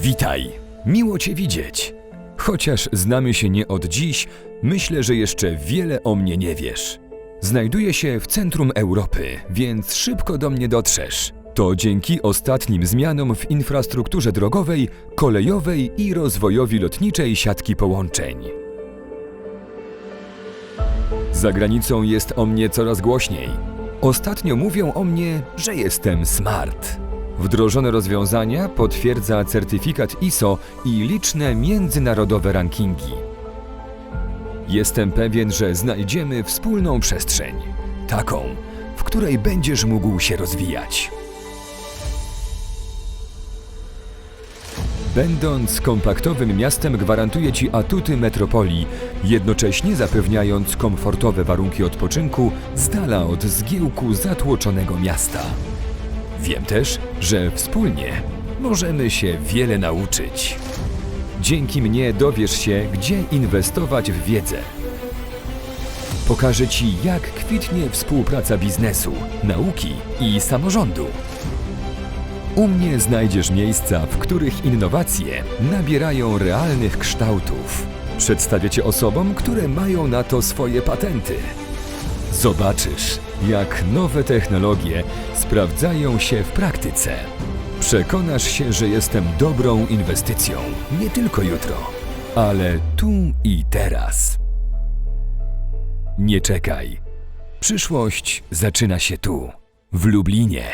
Witaj, miło Cię widzieć. Chociaż znamy się nie od dziś, myślę, że jeszcze wiele o mnie nie wiesz. Znajduję się w centrum Europy, więc szybko do mnie dotrzesz. To dzięki ostatnim zmianom w infrastrukturze drogowej, kolejowej i rozwojowi lotniczej siatki połączeń. Za granicą jest o mnie coraz głośniej. Ostatnio mówią o mnie, że jestem smart. Wdrożone rozwiązania potwierdza certyfikat ISO i liczne międzynarodowe rankingi. Jestem pewien, że znajdziemy wspólną przestrzeń, taką, w której będziesz mógł się rozwijać. Będąc kompaktowym miastem, gwarantuje Ci atuty metropolii, jednocześnie zapewniając komfortowe warunki odpoczynku z dala od zgiełku zatłoczonego miasta. Wiem też, że wspólnie możemy się wiele nauczyć. Dzięki mnie dowiesz się, gdzie inwestować w wiedzę. Pokażę Ci, jak kwitnie współpraca biznesu, nauki i samorządu. U mnie znajdziesz miejsca, w których innowacje nabierają realnych kształtów. Przedstawię Cię osobom, które mają na to swoje patenty. Zobaczysz, jak nowe technologie sprawdzają się w praktyce. Przekonasz się, że jestem dobrą inwestycją, nie tylko jutro, ale tu i teraz. Nie czekaj. Przyszłość zaczyna się tu, w Lublinie.